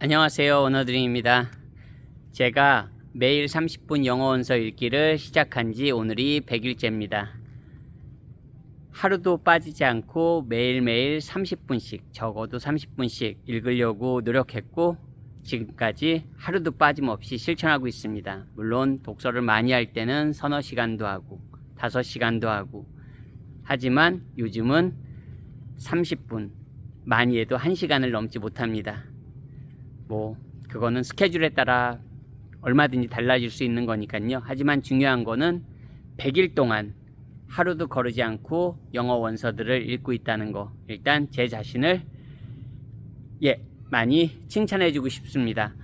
안녕하세요. 언어드림입니다. 제가 매일 30분 영어 원서 읽기를 시작한 지 오늘이 100일째입니다. 하루도 빠지지 않고 매일매일 30분씩, 적어도 30분씩 읽으려고 노력했고, 지금까지 하루도 빠짐없이 실천하고 있습니다. 물론 독서를 많이 할 때는 서너 시간도 하고, 다섯 시간도 하고, 하지만 요즘은 30분, 많이 해도 1시간을 넘지 못합니다. 뭐 그거는 스케줄에 따라 얼마든지 달라질 수 있는 거니까요. 하지만 중요한 거는 100일 동안 하루도 거르지 않고 영어 원서들을 읽고 있다는 거. 일단 제 자신을 예, 많이 칭찬해 주고 싶습니다.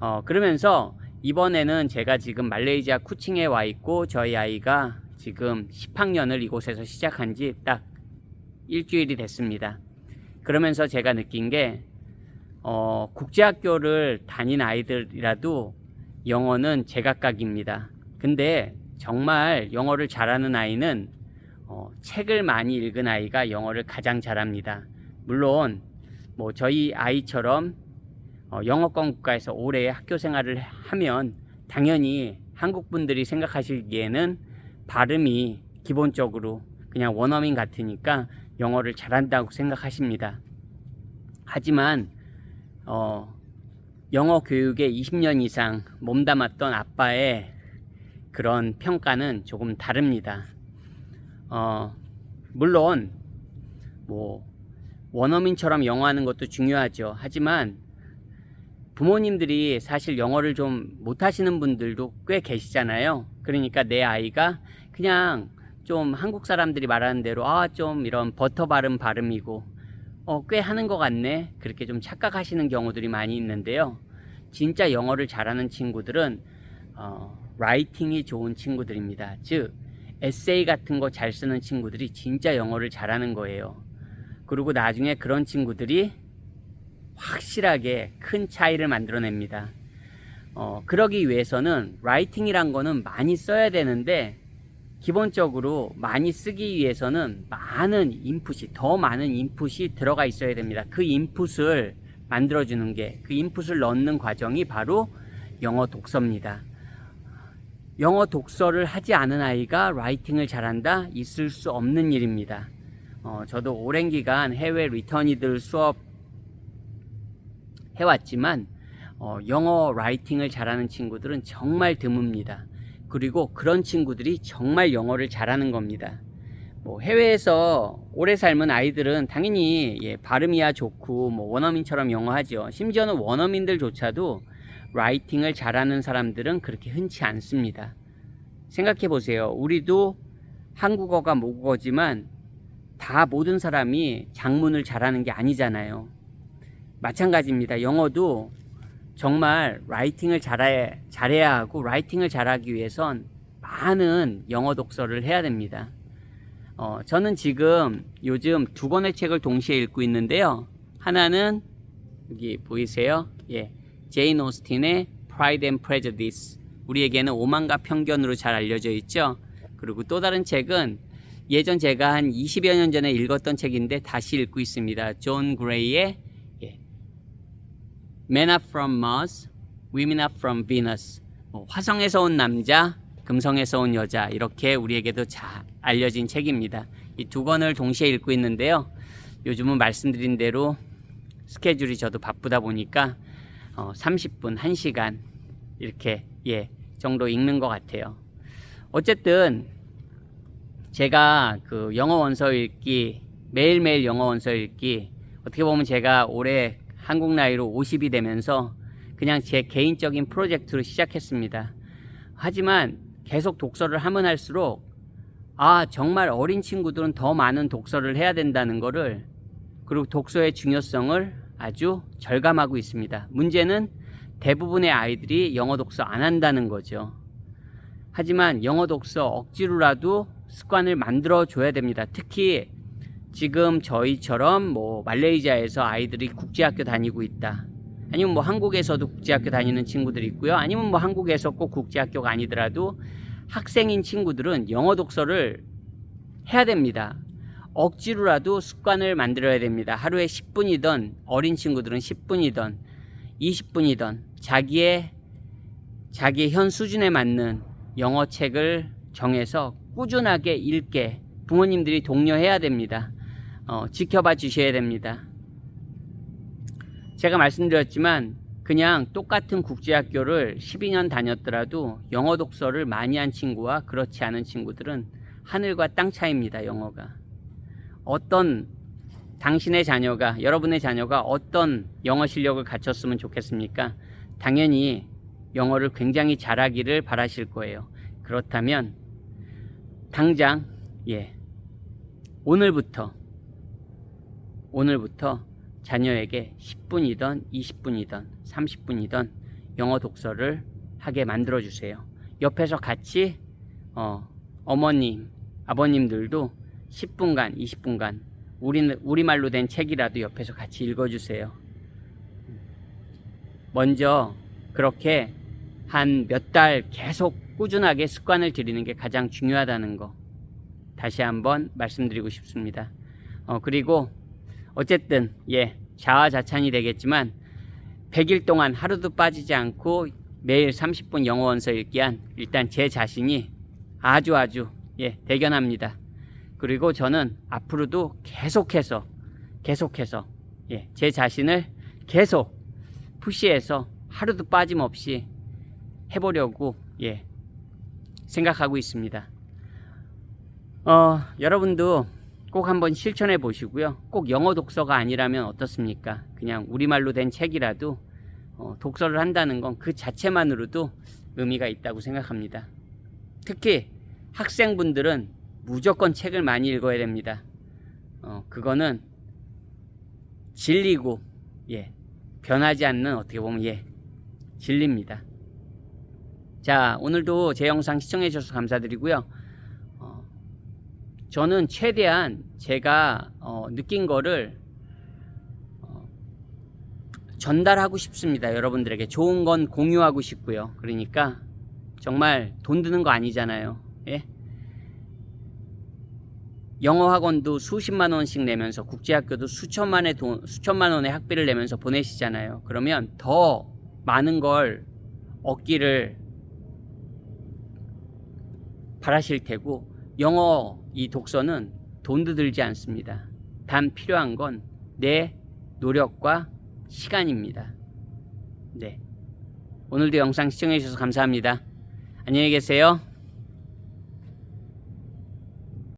어, 그러면서 이번에는 제가 지금 말레이시아 쿠칭에 와 있고 저희 아이가 지금 10학년을 이곳에서 시작한 지 딱 일주일이 됐습니다. 그러면서 제가 느낀 게 어, 국제학교를 다닌 아이들이라도 영어는 제각각입니다. 근데 정말 영어를 잘하는 아이는 어, 책을 많이 읽은 아이가 영어를 가장 잘합니다. 물론 뭐 저희 아이처럼 어, 영어권 국가에서 오래 학교 생활을 하면 당연히 한국 분들이 생각하시기에는 발음이 기본적으로 그냥 원어민 같으니까 영어를 잘한다고 생각하십니다. 하지만 어, 영어 교육에 20년 이상 몸담았던 아빠의 그런 평가는 조금 다릅니다. 어, 물론 뭐 원어민처럼 영어하는 것도 중요하죠. 하지만 부모님들이 사실 영어를 좀 못하시는 분들도 꽤 계시잖아요. 그러니까 내 아이가 그냥 좀 한국 사람들이 말하는 대로 아 좀 이런 버터 발음 발음이고 어, 꽤 하는 것 같네. 그렇게 좀 착각하시는 경우들이 많이 있는데요. 진짜 영어를 잘하는 친구들은 어, 라이팅이 좋은 친구들입니다. 즉 에세이 같은 거 잘 쓰는 친구들이 진짜 영어를 잘하는 거예요. 그리고 나중에 그런 친구들이 확실하게 큰 차이를 만들어냅니다. 어, 그러기 위해서는 라이팅이란 거는 많이 써야 되는데 기본적으로 많이 쓰기 위해서는 많은 인풋이 더 많은 인풋이 들어가 있어야 됩니다. 그 인풋을 만들어 주는 게 그 인풋을 넣는 과정이 바로 영어 독서입니다. 영어 독서를 하지 않은 아이가 라이팅을 잘한다 있을 수 없는 일입니다. 어, 저도 오랜 기간 해외 리턴이들 수업 해왔지만 어, 영어 라이팅을 잘하는 친구들은 정말 드뭅니다. 그리고 그런 친구들이 정말 영어를 잘하는 겁니다. 뭐 해외에서 오래 삶은 아이들은 당연히 예, 발음이야 좋고 뭐 원어민처럼 영어하죠. 심지어는 원어민들조차도 라이팅을 잘하는 사람들은 그렇게 흔치 않습니다. 생각해 보세요. 우리도 한국어가 모국어지만 다 모든 사람이 작문을 잘하는 게 아니잖아요. 마찬가지입니다. 영어도 정말 라이팅을 잘해, 잘해야 하고 라이팅을 잘하기 위해선 많은 영어 독서를 해야 됩니다. 어, 저는 지금 요즘 두 권의 책을 동시에 읽고 있는데요. 하나는 여기 보이세요? 예, 제인 오스틴의 Pride and Prejudice. 우리에게는 오만과 편견으로 잘 알려져 있죠. 그리고 또 다른 책은 예전 제가 한 20여 년 전에 읽었던 책인데 다시 읽고 있습니다. 존 그레이의 예, Men are from Mars, Women are from Venus. 뭐 화성에서 온 남자, 금성에서 온 여자 이렇게 우리에게도 잘 알려진 책입니다. 이 두 권을 동시에 읽고 있는데요. 요즘은 말씀드린 대로 스케줄이 저도 바쁘다 보니까 어, 30분, 1시간 이렇게 예 정도 읽는 것 같아요. 어쨌든 제가 그 영어 원서 읽기 매일매일 영어 원서 읽기 어떻게 보면 제가 올해 한국 나이로 50이 되면서 그냥 제 개인적인 프로젝트로 시작했습니다. 하지만 계속 독서를 하면 할수록 아, 정말 어린 친구들은 더 많은 독서를 해야 된다는 거를 그리고 독서의 중요성을 아주 절감하고 있습니다. 문제는 대부분의 아이들이 영어 독서 안 한다는 거죠. 하지만 영어 독서 억지로라도 습관을 만들어 줘야 됩니다. 특히 지금 저희처럼 뭐 말레이시아에서 아이들이 국제학교 다니고 있다. 아니면 뭐 한국에서도 국제학교 다니는 친구들이 있고요. 아니면 뭐 한국에서 꼭 국제학교가 아니더라도 학생인 친구들은 영어 독서를 해야 됩니다. 억지로라도 습관을 만들어야 됩니다. 하루에 10분이든 어린 친구들은 10분이든 20분이던 자기의 자기의 현 수준에 맞는 영어 책을 정해서 꾸준하게 읽게 부모님들이 독려해야 됩니다. 어, 지켜봐 주셔야 됩니다. 제가 말씀드렸지만 그냥 똑같은 국제학교를 12년 다녔더라도 영어 독서를 많이 한 친구와 그렇지 않은 친구들은 하늘과 땅 차이입니다. 영어가. 어떤 당신의 자녀가 여러분의 자녀가 어떤 영어 실력을 갖췄으면 좋겠습니까? 당연히 영어를 굉장히 잘하기를 바라실 거예요. 그렇다면 당장 예 오늘부터 오늘부터 자녀에게 10분이든 20분이든 30분이든 영어 독서를 하게 만들어 주세요. 옆에서 같이 어, 어머님, 아버님들도 10분간, 20분간 우리 우리말로 된 책이라도 옆에서 같이 읽어 주세요. 먼저 그렇게 한 몇 달 계속 꾸준하게 습관을 들이는 게 가장 중요하다는 거 다시 한번 말씀드리고 싶습니다. 어, 그리고 어쨌든 예 자아자찬이 되겠지만 100일 동안 하루도 빠지지 않고 매일 30분 영어 원서 읽기 한 일단 제 자신이 아주 아주 예 대견합니다. 그리고 저는 앞으로도 계속해서 계속해서 예, 제 자신을 계속 푸시해서 하루도 빠짐없이 해보려고 예 생각하고 있습니다. 어 여러분도 꼭 한번 실천해 보시고요. 꼭 영어 독서가 아니라면 어떻습니까? 그냥 우리말로 된 책이라도 어, 독서를 한다는 건 그 자체만으로도 의미가 있다고 생각합니다. 특히 학생분들은 무조건 책을 많이 읽어야 됩니다. 어, 그거는 진리고, 예, 변하지 않는 어떻게 보면, 예, 진리입니다. 자, 오늘도 제 영상 시청해 주셔서 감사드리고요. 어, 저는 최대한 제가 어, 느낀 거를 어, 전달하고 싶습니다. 여러분들에게 좋은 건 공유하고 싶고요. 그러니까 정말 돈 드는 거 아니잖아요. 예? 영어 학원도 수십만 원씩 내면서 국제학교도 수천만의 돈, 수천만 원의 학비를 내면서 보내시잖아요. 그러면 더 많은 걸 얻기를 바라실 테고 영어 이 독서는 돈도 들지 않습니다. 단 필요한 건 내 노력과 시간입니다. 네. 오늘도 영상 시청해 주셔서 감사합니다. 안녕히 계세요.